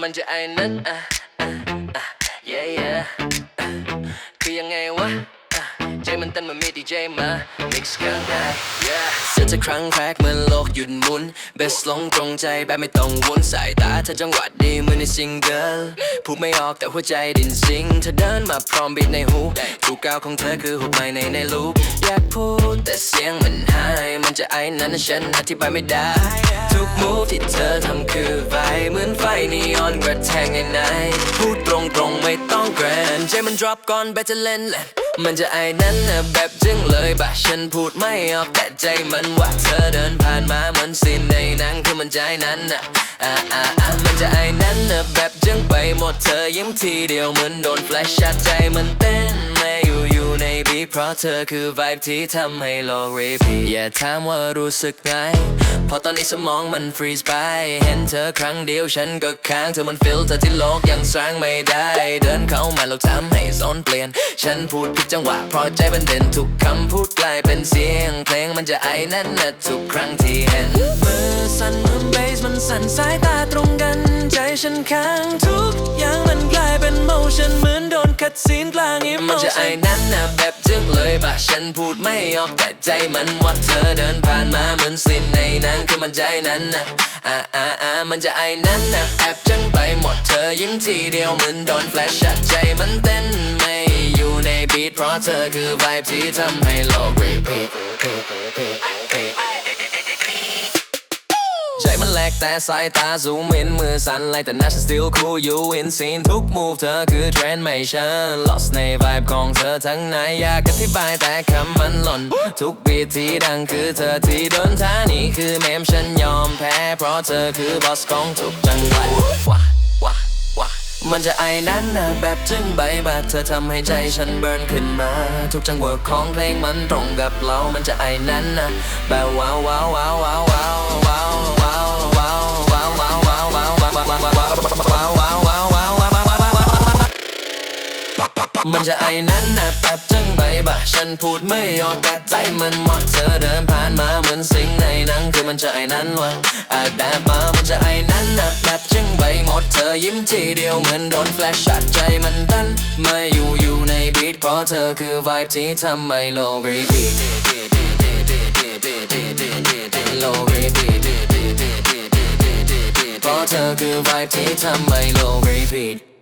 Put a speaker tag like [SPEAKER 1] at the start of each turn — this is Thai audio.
[SPEAKER 1] มันจะไอ้นั้นอะอะอะ yeah yeah คือยังไงวะ จมันเต้มันมีดีเจมา mix กันได้ yeah เธอจะครั้งแรกเหมือนโลกหยุดหมุน เบสลงตรงใจแบบไม่ต้องวนสายตาเธอจังหวะดีเหมือนในซิงเกิลพูดไม่ออกแต่หัวใจดินซิงเธอเดินมาพร้อมบีทในหูทุกก้าวของเธอคือหุบไม้ในในลูปอยากพูดแต่เสียงมันหายมันจะไอ้นั้นฉันอธิบายไม่ได้ ทุกมูฟที่เธอทำคือไฟเหมือนไฟนีออนกระแทงในไหนพูดตรงๆไม่ต้องแกรนเจมัน drop ก่อนไปจะเล่นแหละ มันจะไอ้นั้นนะแบบจึงเลยบะฉันพูดไม่ออกแต่ใจมันว่าเธอเดินผ่านมาเหมือนสินในหนังคือมันใจนั้นอะมันจะไอ้นั้นนะแบบจึงไปหมดเธอยิ้มทีเดียวเหมือนโดนแฟลชชัดใจมันเต้นไม่หยุ baby เพราะเธอคือ vibe ที่ทำให้โลกรีบีอย่าถามว่ารู้สึกไงพอตอนนี้สมองมัน freeze ไป เห็นเธอครั้งเดียวฉันก็ค้างเธอมันฟิลเธอที่โลกยังสร้างไม่ได้ เดินเข้ามาแล้วทำให้โซนเปลี่ยน ฉันพูดผิดจังหวะเพราะใจมันเด่นทุกคำพูดกลายเป็นเสียง เพลงมันจะไอแน่นนะทุกครั้งที่เห็นมือสั่นมือเบสมันสั่นสายตาตรงกัน ใจฉันค้างทุก ซีนกลางอิมมันจะไอ้นั้นนะแบบจึงเลยปะฉันพูดไม่ออกแต่ใจมันว่าเธอเดินผ่านมาเหมือนสินในนั้นคือมันใจนั้นนะอ่าอ่าอ่ามันจะไอ้นั้นนะแอบจังไปหมดเธอยิ้มทีเดียวเหมือนโดนแฟลชใจมันเต้นไม่อยู่ในบีทเพราะเธอคือไวบ์ที่ทำให้โลก repeat กแต่สายตาสูงเห็นมือสั่นไลแต่นัฉัน still cool you in scene ทุก move เธอคือ trend ไม่ฉัน lost ใน vibe ของเธอทั้งในอยากอธิบายแต่คำมันหล่น ทุก beat ที่ดังคือเธอที่โดนท้านี่คือเมมฉันยอมแพ้ เพราะเธอคือ boss ของทุกจังหวัดมันจะไอนั้นนะแบบจึงใบบาดเธอทำให้ใจฉันเบิร์นขึ้นมา ทุกจังหวะของเพลงมันตรงกับเรา มันจะไอนั้นนะแบบว้าวว้าวว้าวว้าว จะไอ้นั้นนะแป๊บจังใบบะฉันพูดไม่ออกแต่ใจมันเหมาะเธอเดินผ่านมาเหมือนสิงในหนังคือมันจะไอ้นั้นวะอาจแบมามันจะไอ้นั้นนะแป๊บจังใบหมดเธอยิ้มทีเดียวเหมือนโดนแฟลชชัดใจมันตันไม่อยู่อยู่ในบีทเพราะเธอคือไวบ์ที่ทำให้โลรีบีโลรีบีเพราะเธอคือไวบ์ที่ทำให้โลรีบี